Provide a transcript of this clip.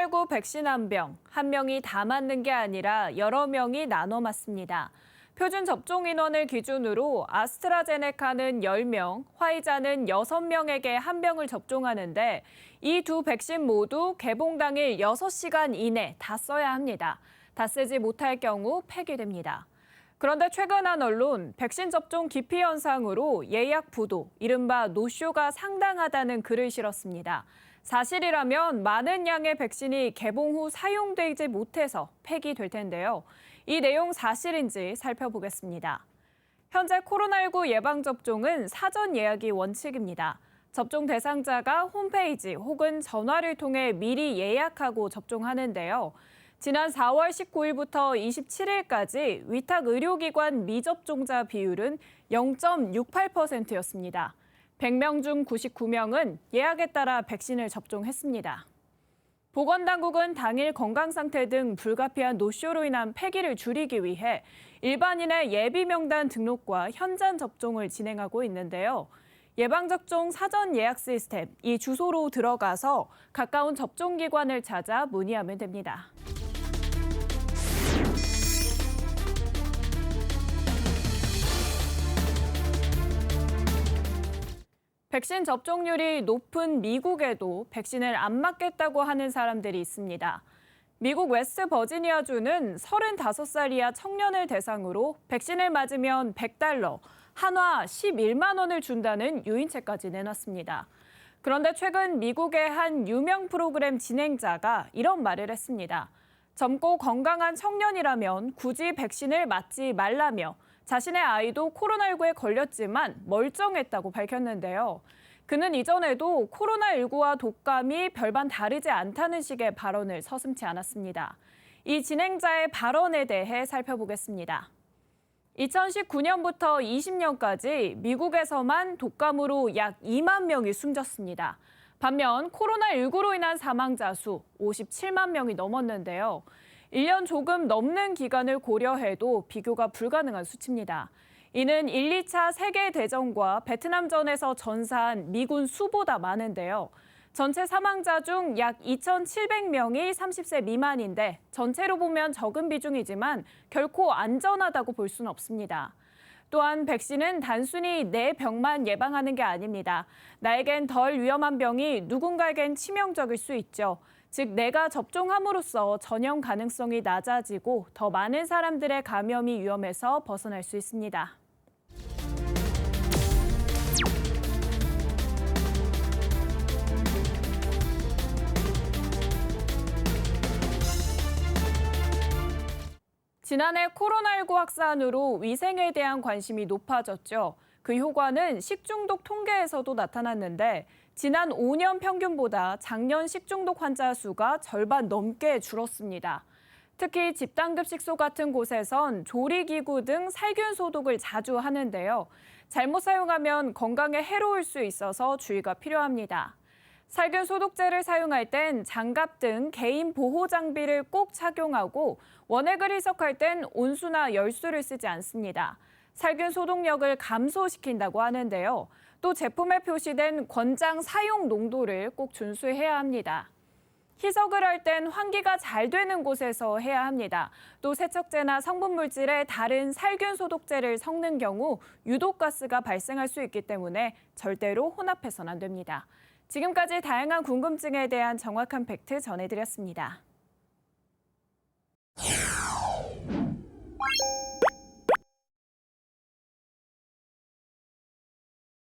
코로나19 백신 한 병, 한 명이 다 맞는 게 아니라 여러 명이 나눠 맞습니다. 표준 접종 인원을 기준으로 아스트라제네카는 10명, 화이자는 6명에게 한 병을 접종하는데 이 두 백신 모두 개봉 당일 6시간 이내 다 써야 합니다. 다 쓰지 못할 경우 폐기됩니다. 그런데 최근 한 언론 백신 접종 기피 현상으로 예약 부도, 이른바 노쇼가 상당하다는 글을 실었습니다. 사실이라면 많은 양의 백신이 개봉 후 사용되지 못해서 폐기될 텐데요. 이 내용 사실인지 살펴보겠습니다. 현재 코로나19 예방접종은 사전 예약이 원칙입니다. 접종 대상자가 홈페이지 혹은 전화를 통해 미리 예약하고 접종하는데요. 지난 4월 19일부터 27일까지 위탁 의료기관 미접종자 비율은 0.68%였습니다. 100명 중 99명은 예약에 따라 백신을 접종했습니다. 보건당국은 당일 건강 상태 등 불가피한 노쇼로 인한 폐기를 줄이기 위해 일반인의 예비 명단 등록과 현장 접종을 진행하고 있는데요. 예방접종 사전 예약 시스템, 이 주소로 들어가서 가까운 접종기관을 찾아 문의하면 됩니다. 백신 접종률이 높은 미국에도 백신을 안 맞겠다고 하는 사람들이 있습니다. 미국 웨스트 버지니아주는 35살 이하 청년을 대상으로 백신을 맞으면 100달러, 한화 11만 원을 준다는 유인책까지 내놨습니다. 그런데 최근 미국의 한 유명 프로그램 진행자가 이런 말을 했습니다. 젊고 건강한 청년이라면 굳이 백신을 맞지 말라며 자신의 아이도 코로나19에 걸렸지만 멀쩡했다고 밝혔는데요. 그는 이전에도 코로나19와 독감이 별반 다르지 않다는 식의 발언을 서슴지 않았습니다. 이 진행자의 발언에 대해 살펴보겠습니다. 2019년부터 20년까지 미국에서만 독감으로 약 2만 명이 숨졌습니다. 반면 코로나19로 인한 사망자 수 57만 명이 넘었는데요. 1년 조금 넘는 기간을 고려해도 비교가 불가능한 수치입니다. 이는 1, 2차 세계대전과 베트남전에서 전사한 미군 수보다 많은데요. 전체 사망자 중 약 2,700명이 30세 미만인데 전체로 보면 적은 비중이지만 결코 안전하다고 볼 수는 없습니다. 또한 백신은 단순히 내 병만 예방하는 게 아닙니다. 나에겐 덜 위험한 병이 누군가에겐 치명적일 수 있죠. 즉, 내가 접종함으로써 전염 가능성이 낮아지고 더 많은 사람들의 감염이 위험해서 벗어날 수 있습니다. 지난해 코로나19 확산으로 위생에 대한 관심이 높아졌죠. 그 효과는 식중독 통계에서도 나타났는데 지난 5년 평균보다 작년 식중독 환자 수가 절반 넘게 줄었습니다. 특히 집단급식소 같은 곳에선 조리기구 등 살균 소독을 자주 하는데요. 잘못 사용하면 건강에 해로울 수 있어서 주의가 필요합니다. 살균 소독제를 사용할 땐 장갑 등 개인 보호 장비를 꼭 착용하고 원액을 희석할 땐 온수나 열수를 쓰지 않습니다. 살균 소독력을 감소시킨다고 하는데요. 또 제품에 표시된 권장 사용 농도를 꼭 준수해야 합니다. 희석을 할 땐 환기가 잘 되는 곳에서 해야 합니다. 또 세척제나 성분 물질에 다른 살균 소독제를 섞는 경우 유독가스가 발생할 수 있기 때문에 절대로 혼합해서는 안 됩니다. 지금까지 다양한 궁금증에 대한 정확한 팩트 전해드렸습니다.